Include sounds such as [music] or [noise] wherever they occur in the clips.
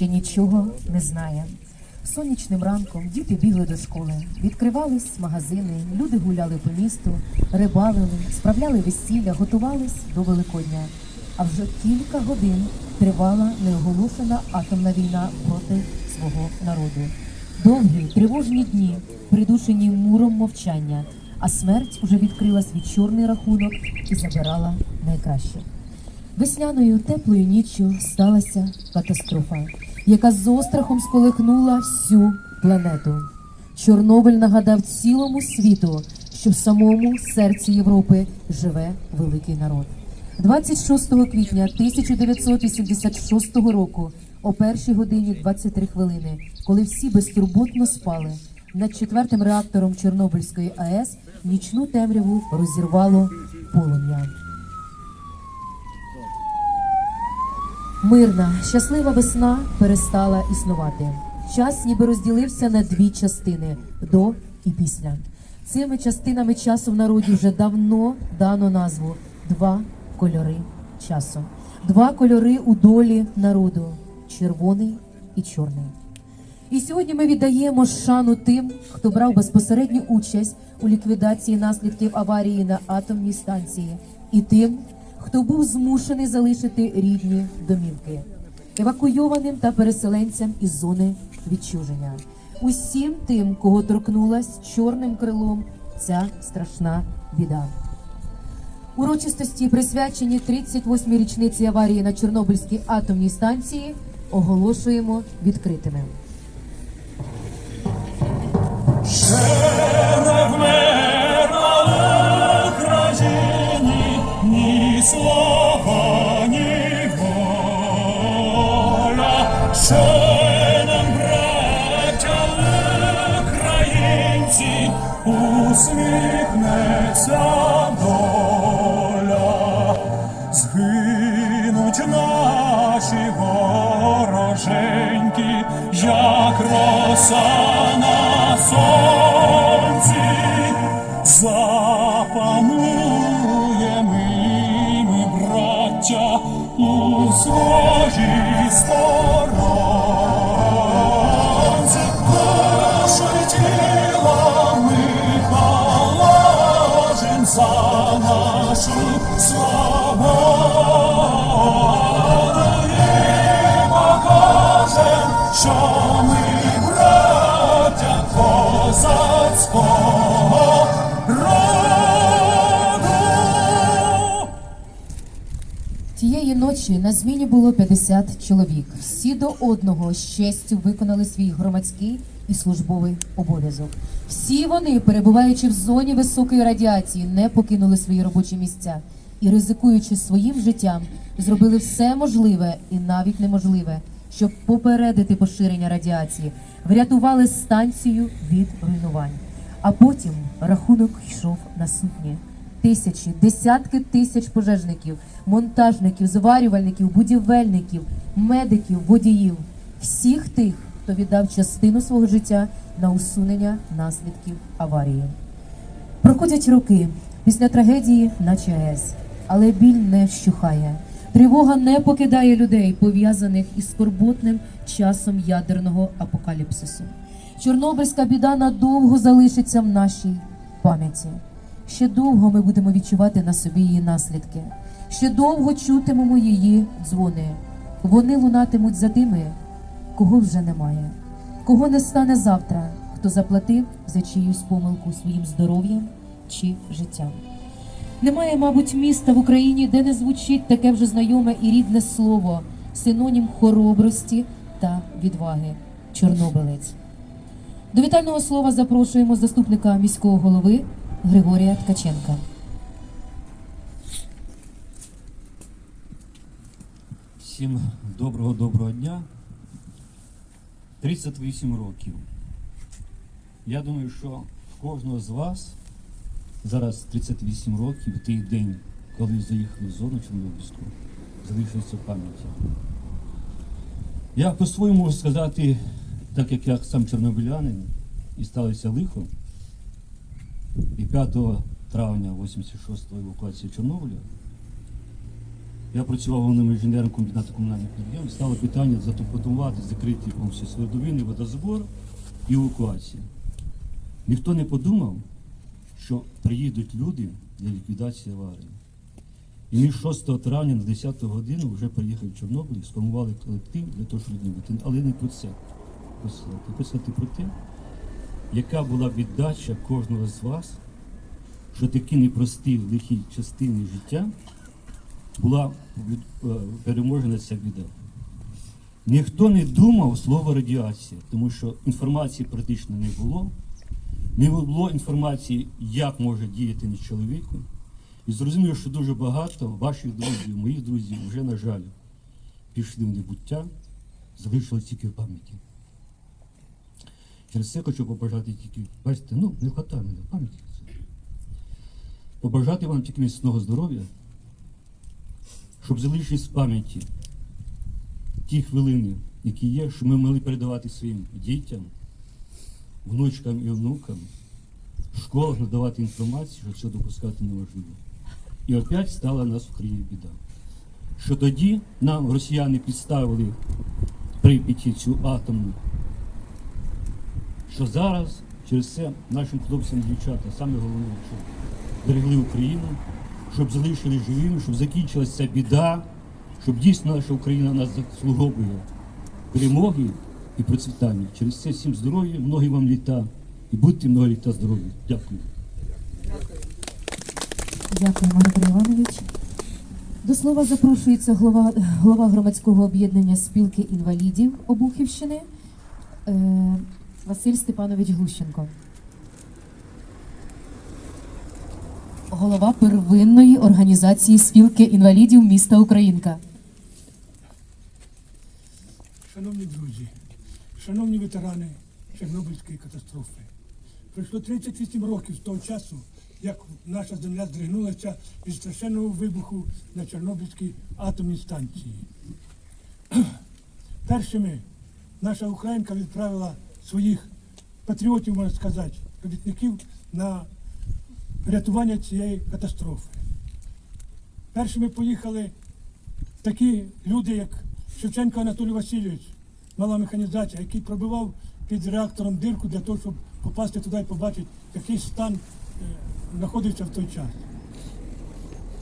ще нічого не знає. Сонячним ранком діти бігли до школи, відкривались магазини, люди гуляли по місту, рибалили, справляли весілля, готувались до Великодня. А вже кілька годин тривала неоголошена атомна війна проти свого народу. Довгі тривожні дні, придушені муром мовчання, а смерть уже відкрила свій чорний рахунок і забирала найкраще. Весняною теплою ніччю сталася катастрофа, яка з острахом сколихнула всю планету. Чорнобиль нагадав цілому світу, що в самому серці Європи живе великий народ. 26 квітня 1986 року, о першій годині 23 хвилини, коли всі безтурботно спали, над четвертим реактором Чорнобильської АЕС нічну темряву розірвало полум'я. Мирна, щаслива весна перестала існувати. Час ніби розділився на дві частини до і після. Цими частинами часу в народі вже давно дано назву два кольори часу. Два кольори у долі народу червоний і чорний. І сьогодні ми віддаємо шану тим, хто брав безпосередню участь у ліквідації наслідків аварії на атомній станції, і тим, хто був змушений залишити рідні домівки, евакуйованим та переселенцям із зони відчуження. Усім тим, кого торкнулась чорним крилом ця страшна біда. Урочистості, присвячені 38-й річниці аварії на Чорнобильській атомній станції, оголошуємо відкритими. Усміхнеться доля. Згинуть наші вороженьки, як роса на сонці, запануємо ми, браття, у своїй нашу ночі на зміні було 50 чоловік. Всі до одного з честю виконали свій громадський і службовий обов'язок. Всі вони, перебуваючи в зоні високої радіації, не покинули свої робочі місця і, ризикуючи своїм життям, зробили все можливе і навіть неможливе, щоб попередити поширення радіації, врятували станцію від руйнувань. А потім рахунок йшов на сутні. Тисячі, десятки тисяч пожежників, монтажників, зварювальників, будівельників, медиків, водіїв, всіх тих, хто віддав частину свого життя на усунення наслідків аварії. Проходять роки після трагедії на ЧАЕС, але біль не вщухає. Тривога не покидає людей, пов'язаних із скорботним часом ядерного апокаліпсису. Чорнобильська біда надовго залишиться в нашій пам'яті. Ще довго ми будемо відчувати на собі її наслідки. Ще довго чутимемо її дзвони. Вони лунатимуть за тими, кого вже немає, кого не стане завтра, хто заплатив за чиюсь помилку своїм здоров'ям чи життям. Немає, мабуть, міста в Україні, де не звучить таке вже знайоме і рідне слово, синонім хоробрості та відваги Чорнобилець. До вітального слова запрошуємо заступника міського голови Григорія Ткаченка. Всім доброго доброго дня. 38 років. Я думаю, що в кожного з вас зараз 38 років, той день, коли заїхали в зону Чорнобильську, залишиться в пам'яті. Я по-своєму можу сказати, так як я сам чорнобилянин і сталося лихо, і 5 травня 86-го евакуації Чорнобиля, Я працював головним інженером комбінату комунальних підприємств. Стало питання затопотувати, закриті повністю свердловини, водозабор і евакуація. Ніхто не подумав, що приїдуть люди для ліквідації аварії. І ми 6 травня на 10 годину вже приїхали в Чорнобиль, сформували колектив для того, щоб відновити. Але не про це. Писати про те, яка була віддача кожного з вас, що такі непрості лихі частини життя була е, переможена ця біда. Ніхто не думав слово радіація, тому що інформації практично не було. Не було інформації, як може діяти на чоловіку. І зрозуміло, що дуже багато ваших друзів, моїх друзів вже, на жаль, пішли в небуття, залишилось тільки в пам'яті. Через це хочу побажати тільки, бачите, ну, не вистачає мене в пам'яті. Побажати вам тільки міцного здоров'я, щоб залишились в пам'яті ті хвилини, які є, щоб ми могли передавати своїм дітям, внучкам і внукам, в школах надавати інформацію, що це допускати неможливо. І опять стала нас в Україні біда. Що тоді нам росіяни підставили Прип'яті цю атомну, що зараз через це нашим хлопцям дівчата, саме головне, щоб берегли Україну, щоб залишили живими, щоб закінчилася ця біда, щоб дійсно наша Україна нас заслуговує перемоги і процвітання. Через це всім здоров'я, многі вам літа і будьте много літа здорові. Дякую. Дякую, Дмитро Іванович. До слова запрошується голова, голова громадського об'єднання спілки інвалідів Обухівщини е, Василь Степанович Глущенко. Голова первинної організації спілки інвалідів міста Українка. Шановні друзі, шановні ветерани Чорнобильської катастрофи, пройшло 38 років з того часу, як наша земля здригнулася від страшенного вибуху на Чорнобильській атомній станції. [clears throat] Першими наша Українка відправила своїх патріотів, можна сказати, робітників на рятування цієї катастрофи. Першими поїхали такі люди, як Шевченко Анатолій Васильович, мала механізація, який пробивав під реактором дирку для того, щоб попасти туди і побачити, який стан е, знаходився в той час.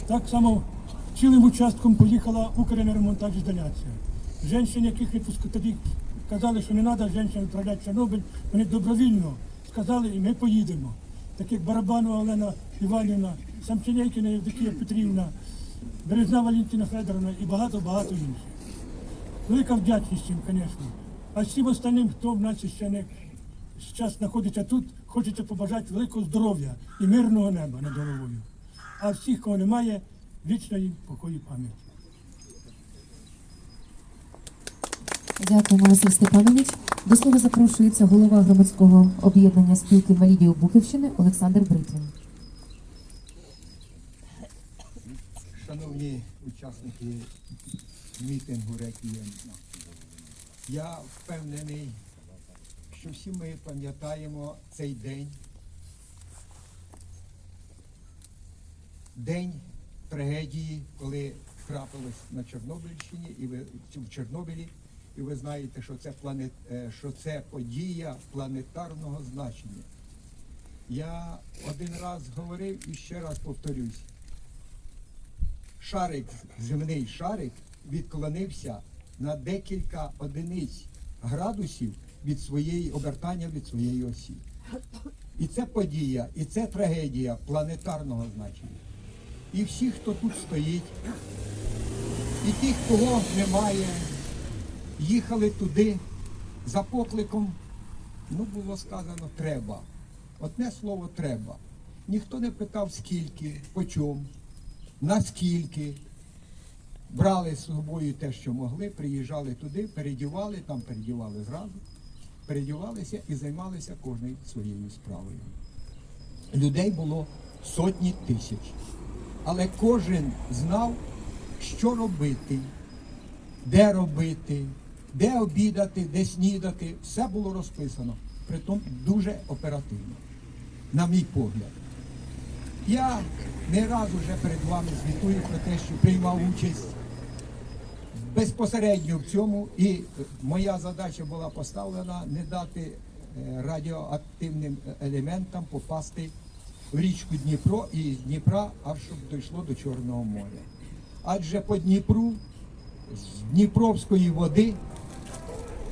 Так само цілим участком поїхала Укренермонтажізоляція. Женщин, яких тоді казали, що не треба жінчин відправляти в Чорнобиль, вони добровільно сказали, і ми поїдемо. Таких Барабанова Олена Іванівна, Самченейкіна Євдокія Петрівна, Березна Валентина Федоровна і багато-багато інших. Велика вдячність їм, звісно. А всім остальним, хто в нас ще не зараз знаходиться тут, хочеться побажати великого здоров'я і мирного неба над головою. А всіх, кого немає, вічної покої пам'яті. Дякуємо, Василь Степанович. До слова запрошується голова громадського об'єднання спілки інвалідів Бухівщини Олександр Бритвін. Шановні учасники мітингу «Реквієм», я впевнений, що всі ми пам'ятаємо цей день. День трагедії, коли трапилось на Чорнобильщині і в Чорнобилі, і ви знаєте, що це планет, е, що це подія планетарного значення. Я один раз говорив і ще раз повторюсь шарик, земний шарик відклонився на декілька одиниць градусів від своєї обертання від своєї осі. І це подія, і це трагедія планетарного значення. І всі, хто тут стоїть, і тих, кого немає, їхали туди за покликом, ну було сказано треба. Одне слово треба. Ніхто не питав скільки, по чому наскільки брали з собою те, що могли, приїжджали туди, передівали, там передівали зразу, передівалися і займалися кожною своєю справою. Людей було сотні тисяч. Але кожен знав, що робити, де робити, де обідати, де снідати. Все було розписано. Притом дуже оперативно, на мій погляд. Я не раз уже перед вами звітую про те, що приймав участь безпосередньо в цьому і е, моя задача була поставлена не дати е, радіоактивним елементам попасти в річку Дніпро і з Дніпра аж щоб дійшло до Чорного моря. Адже по Дніпру з Дніпровської води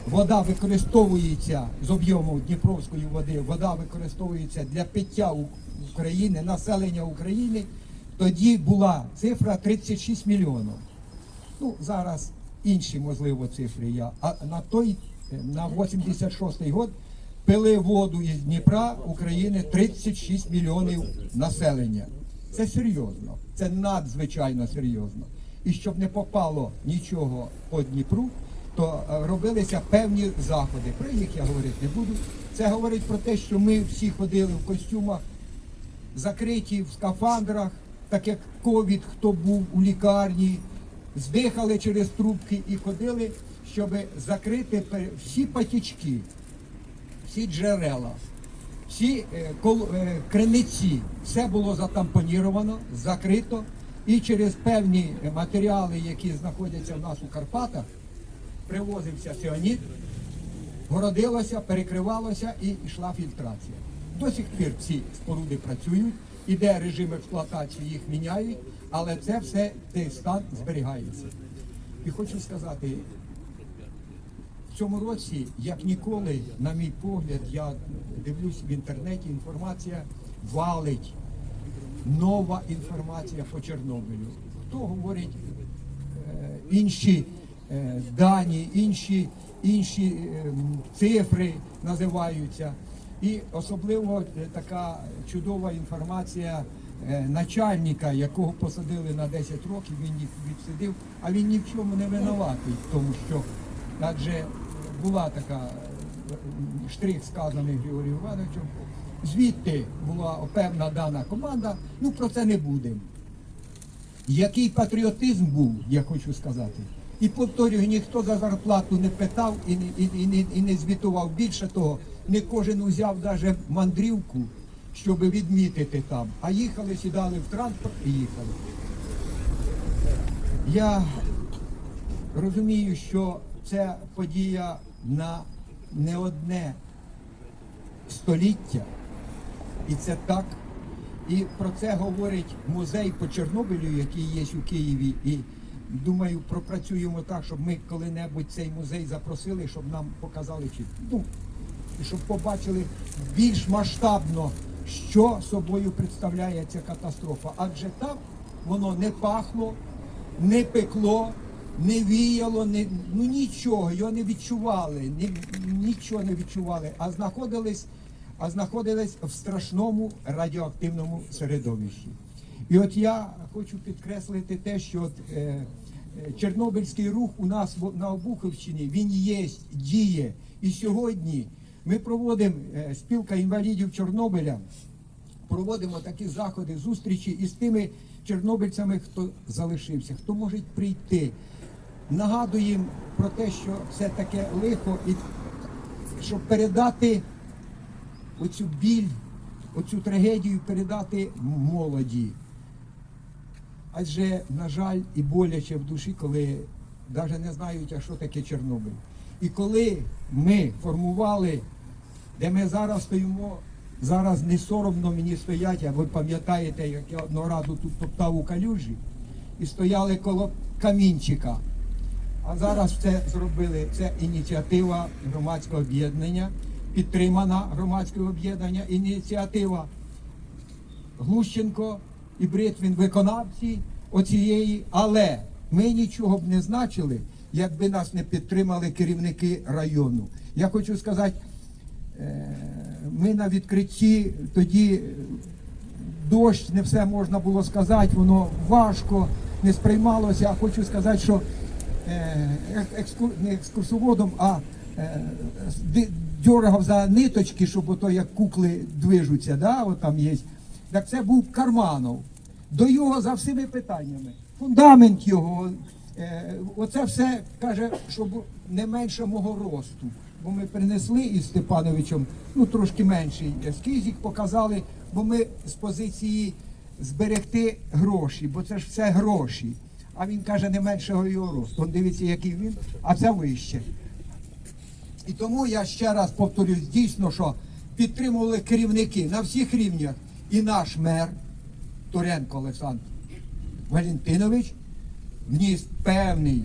вода використовується з об'єму Дніпровської води, вода використовується для пиття України, населення України. Тоді була цифра 36 мільйонів. Ну, зараз інші, можливо, цифри є. А на той, на 86-й год пили воду із Дніпра України 36 мільйонів населення. Це серйозно, це надзвичайно серйозно. І щоб не попало нічого по Дніпру, то е, робилися певні заходи, про які я говорити не буду. Це говорить про те, що ми всі ходили в костюмах закриті в скафандрах, так як ковід, хто був у лікарні, здихали через трубки і ходили, щоб закрити всі патічки, всі джерела, всі е, е, криниці. Все було затампоніровано, закрито. І через певні матеріали, які знаходяться в нас у Карпатах, привозився сіоніт, городилося, перекривалося і йшла фільтрація. До сих пір ці споруди працюють, іде режим експлуатації, їх міняють, але це все цей стан зберігається. І хочу сказати, в цьому році, як ніколи, на мій погляд, я дивлюсь в інтернеті, інформація валить. Нова інформація по Чорнобилю. Хто говорить е, інші дані, інші, інші е, цифри називаються. І особливо е, така чудова інформація е, начальника, якого посадили на 10 років, він їх відсидив, а він ні в чому не винуватий, тому що адже була така е, штрих сказаний Григорієм Івановичем. Звідти була певна дана команда, ну про це не будемо. Який патріотизм був, я хочу сказати. І повторюю, ніхто за зарплату не питав і і, і, і не звітував. Більше того, не кожен узяв навіть мандрівку, щоб відмітити там. А їхали, сідали в транспорт і їхали. Я розумію, що це подія на не одне століття. І це так. І про це говорить музей по Чорнобилю, який є у Києві. І думаю, пропрацюємо так, щоб ми коли-небудь цей музей запросили, щоб нам показали чи ну, і щоб побачили більш масштабно, що собою представляє ця катастрофа. Адже там воно не пахло, не пекло, не віяло, не, ну нічого, його не відчували, ні, нічого не відчували, а знаходились, а знаходились в страшному радіоактивному середовищі. І от я хочу підкреслити те, що от, е, е, Чорнобильський рух у нас на Обухівщині, він є, діє. І сьогодні ми проводимо е, спілка інвалідів Чорнобиля проводимо такі заходи, зустрічі із тими чорнобильцями, хто залишився, хто може прийти. Нагадуємо про те, що це таке лихо, і щоб передати оцю біль, оцю трагедію передати молоді. Адже, на жаль, і боляче в душі, коли навіть не знають, а що таке Чорнобиль. І коли ми формували, де ми зараз стоїмо, зараз не соромно мені стоять, а ви пам'ятаєте, як я одного разу тут топтав у калюжі і стояли коло камінчика. А зараз це зробили. Це ініціатива громадського об'єднання, підтримана громадського об'єднання, ініціатива Глущенко і Бритвін виконавці оцієї, але ми нічого б не значили, якби нас не підтримали керівники району. Я хочу сказати, е, ми на відкритті тоді е, дощ, не все можна було сказати, воно важко не сприймалося. А хочу сказати, що е, екскур, не екскурсоводом, а дьоргав за ниточки, щоб ото як кукли движуться, да, от там є. Так це був Карманов. До його за всіми питаннями. Фундамент його, е, оце все каже, щоб не менше мого росту. Бо ми принесли із Степановичем, ну трошки менший ескізик, показали, бо ми з позиції зберегти гроші, бо це ж все гроші. а він каже не меншого його росту. Он дивіться, який він, а це вище. І тому я ще раз повторюсь, дійсно, що підтримували керівники на всіх рівнях. І наш мер Туренко Олександр Валентинович вніс певний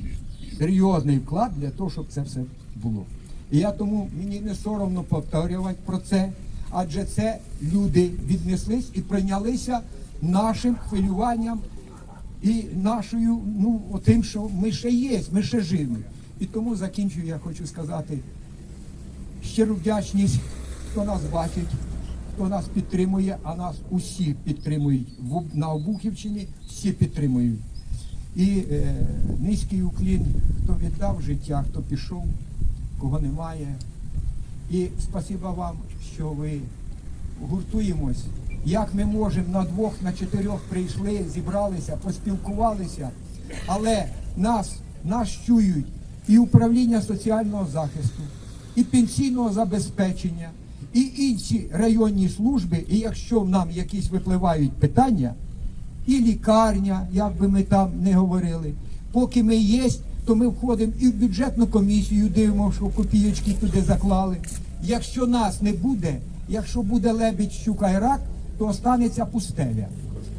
серйозний вклад для того, щоб це все було. І я тому мені не соромно повторювати про це, адже це люди віднеслись і прийнялися нашим хвилюванням і нашою, ну, тим, що ми ще є, ми ще живі. І тому закінчую, я хочу сказати щиру вдячність, хто нас бачить, хто нас підтримує, а нас усі підтримують на Обухівщині, всі підтримують. І е, низький уклін, хто віддав життя, хто пішов, кого немає. І спасіба вам, що ви гуртуємось. Як ми можемо на двох, на чотирьох прийшли, зібралися, поспілкувалися, але нас, нас чують і управління соціального захисту, і пенсійного забезпечення, і інші районні служби. І якщо нам якісь випливають питання, і лікарня, як би ми там не говорили. Поки ми є, то ми входимо і в бюджетну комісію, дивимося, що копійочки туди заклали. Якщо нас не буде, якщо буде лебідь, щука і рак, то останеться пустеля.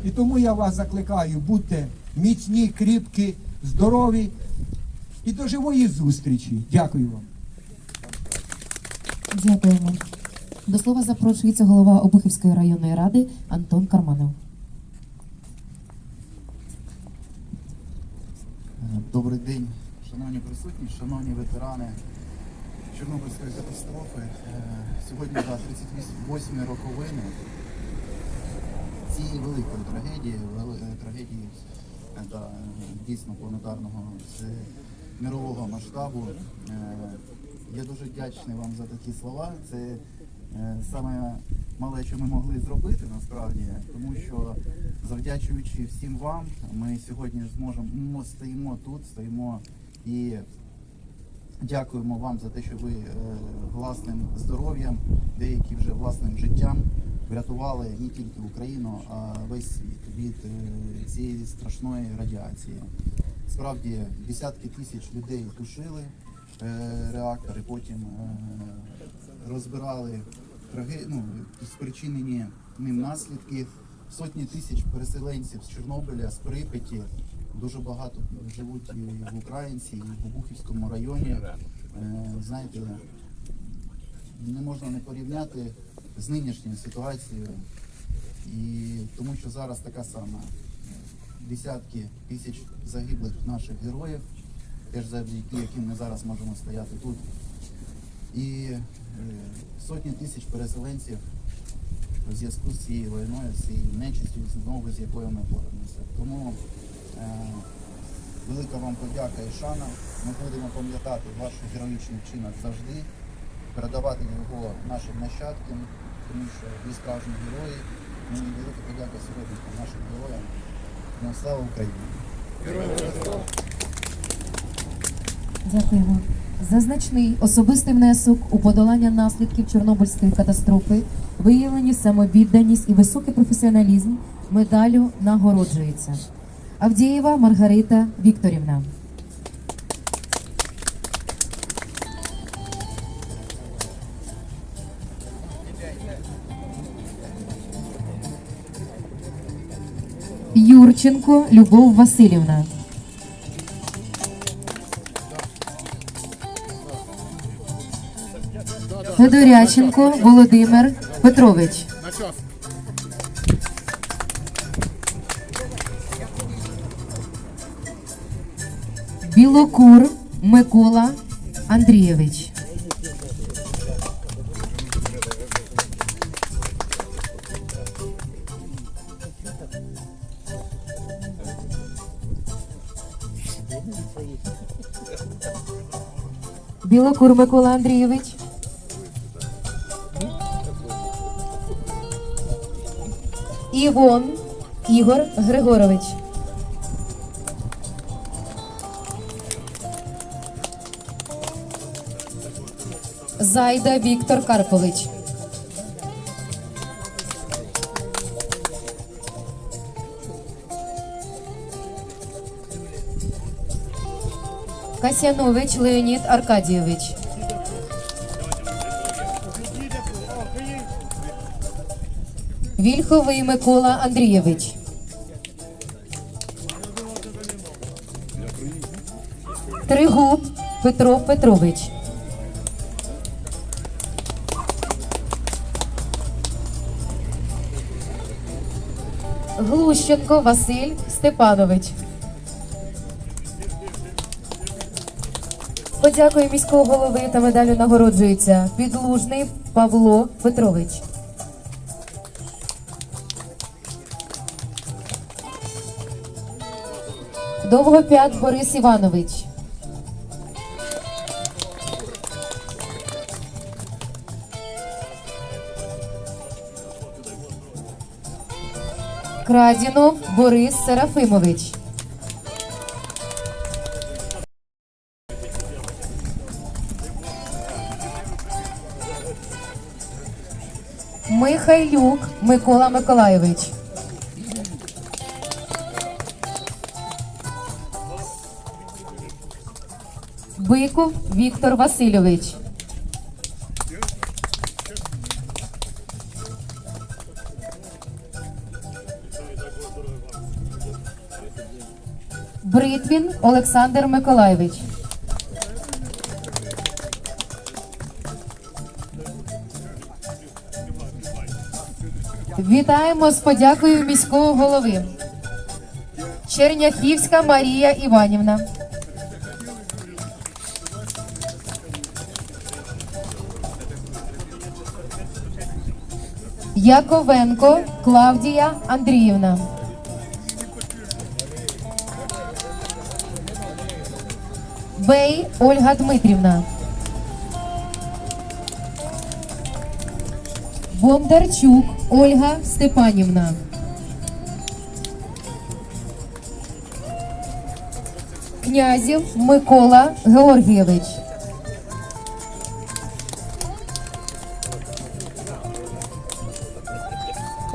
І тому я вас закликаю, будьте міцні, кріпкі, здорові і до живої зустрічі. Дякую вам. Дякуємо. До слова запрошується голова Обухівської районної ради Антон Карманов. Добрий день, шановні присутні, шановні ветерани Чорнобильської катастрофи. Е, Сьогодні да, 38 роковини цієї великої трагедії, е, трагедії е, да, дійсно планетарного мирового масштабу. Е, Я дуже вдячний вам за такі слова. Це е, саме мале, що ми могли зробити насправді, тому що завдячуючи всім вам, ми сьогодні зможемо стоїмо тут, стоїмо і дякуємо вам за те, що ви е, власним здоров'ям, деякі вже власним життям врятували не тільки Україну, а весь світ від е, цієї страшної радіації. Справді десятки тисяч людей тушили е, реактори, потім е, розбирали траге- ну, спричинені ним наслідки. Сотні тисяч переселенців з Чорнобиля, з Прип'яті, дуже багато живуть і в Українці, і в Обухівському районі. Е, Знаєте, не можна не порівняти з нинішньою ситуацією, і тому що зараз така сама. Десятки тисяч загиблих наших героїв, теж завдяки яким ми зараз можемо стояти тут. І сотні тисяч переселенців у зв'язку з цією війною, з цією нечистю, знову з якою ми боремося. Тому е, велика вам подяка і шана. Ми будемо пам'ятати ваш героїчний вчинок завжди, передавати його нашим нащадкам, тому що ви справжні герої. Ну і велика подяка сьогодні нашим героям. Ну, слава Україні! Дякуємо. За значний особистий внесок у подолання наслідків Чорнобильської катастрофи, виявлені самовідданість і високий професіоналізм медалю нагороджується. Авдієва Маргарита Вікторівна. Юрченко Любов Васильівна. Федоряченко Володимир Петрович. Білокур Микола Андрійович. Білокур Микола Андрійович. Івон Ігор Григорович. Зайда Віктор Карпович. Касянович Леонід Аркадійович. Вільховий Микола Андрійович. Тригуб Петро Петрович. Глущенко Василь Степанович. Подякою міського голови та медалю нагороджується підлужний Павло Петрович. Довгопят Борис Іванович. Крадінов Борис Серафимович. Михайлюк Микола Миколайович. Биков Віктор Васильович. Бритвін Олександр Миколайович. Вітаємо з подякою міського голови. Черняхівська Марія Іванівна. Яковенко Клавдія Андріївна. Бей Ольга Дмитрівна. Бондарчук Ольга Степанівна. Князів Микола Георгійович.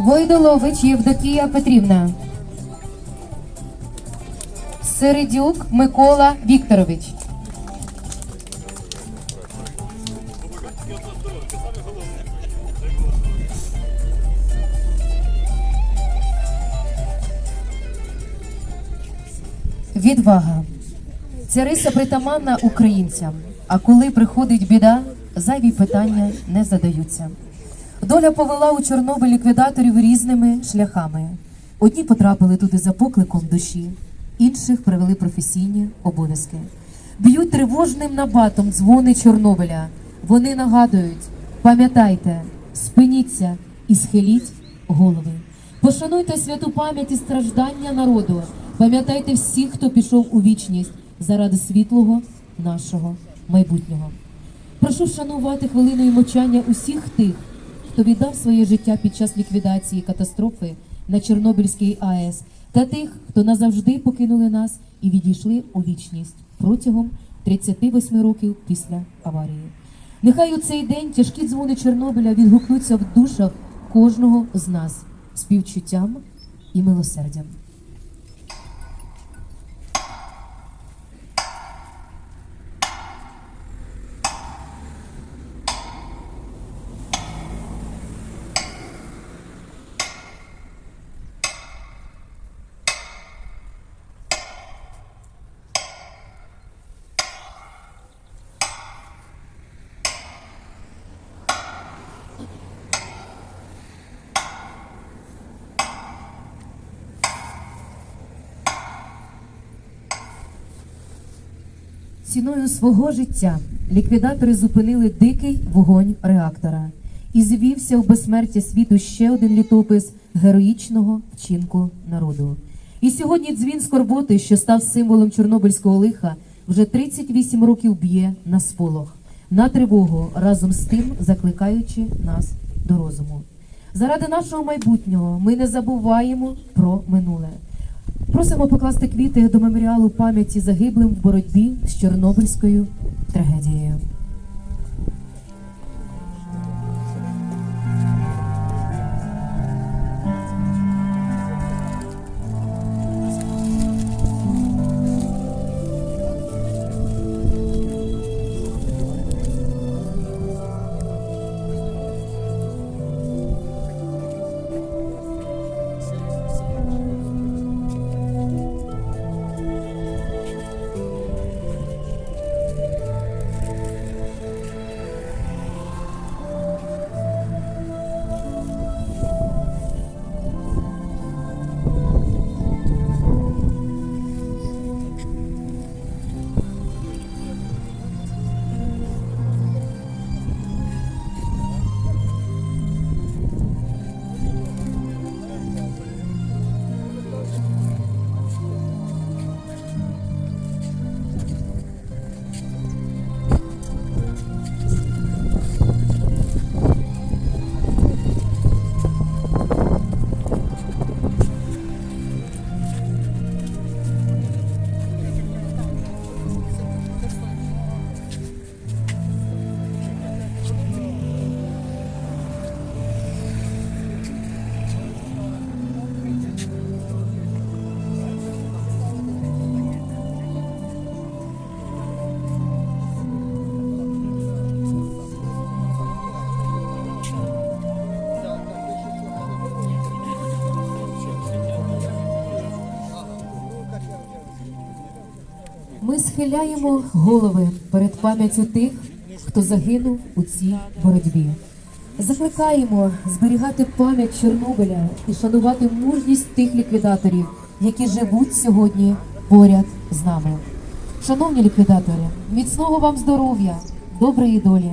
Войдолович Євдокія Петрівна. Середюк Микола Вікторович. Відвага. Ця риса притаманна українцям. А коли приходить біда, зайві питання не задаються. Доля повела у Чорнобиль ліквідаторів різними шляхами. Одні потрапили туди за покликом душі, інших привели професійні обов'язки. Б'ють тривожним набатом дзвони Чорнобиля. Вони нагадують: пам'ятайте, спиніться і схиліть голови. Пошануйте святу пам'ять і страждання народу. Пам'ятайте всіх, хто пішов у вічність заради світлого нашого майбутнього. Прошу вшанувати хвилиною мовчання усіх тих, хто віддав своє життя під час ліквідації катастрофи на Чорнобильській АЕС, та тих, хто назавжди покинули нас і відійшли у вічність протягом 38 років після аварії. Нехай у цей день тяжкі дзвони Чорнобиля відгукнуться в душах кожного з нас співчуттям і милосердям. Ціною свого життя ліквідатори зупинили дикий вогонь реактора і звівся в безсмертя світу ще один літопис героїчного вчинку народу. І сьогодні дзвін скорботи, що став символом чорнобильського лиха, вже 38 років б'є на сполох, на тривогу, разом з тим закликаючи нас до розуму. Заради нашого майбутнього ми не забуваємо про минуле. Просимо покласти квіти до меморіалу пам'яті загиблим в боротьбі з Чорнобильською трагедією. Схиляємо голови перед пам'яттю тих, хто загинув у цій боротьбі. Закликаємо зберігати пам'ять Чорнобиля і шанувати мужність тих ліквідаторів, які живуть сьогодні поряд з нами. Шановні ліквідатори, міцного вам здоров'я, доброї долі.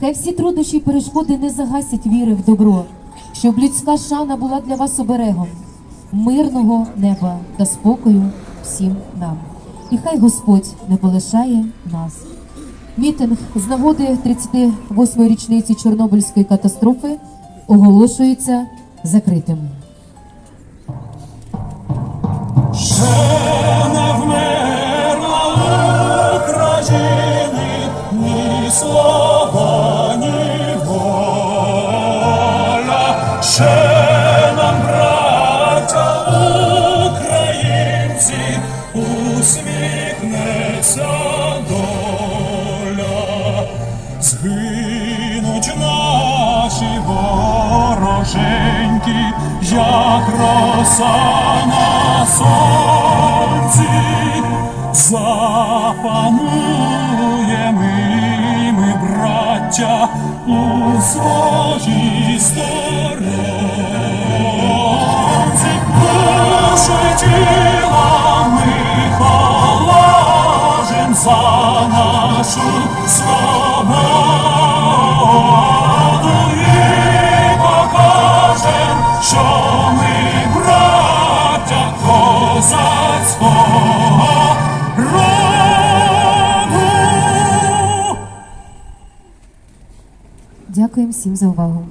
Хай всі труднощі і перешкоди не загасять віри в добро, щоб людська шана була для вас оберегом, мирного неба та спокою всім нам. І хай Господь не полишає нас. Мітинг з нагоди 38-ї річниці Чорнобильської катастрофи оголошується закритим. Ще не вмерла наші вороженьки, як роса на сонці, запануємо ми, браття, у своїй сторонці. Душу й тіла ми за нашу свободу козацького роду. Дякуємо всім за увагу.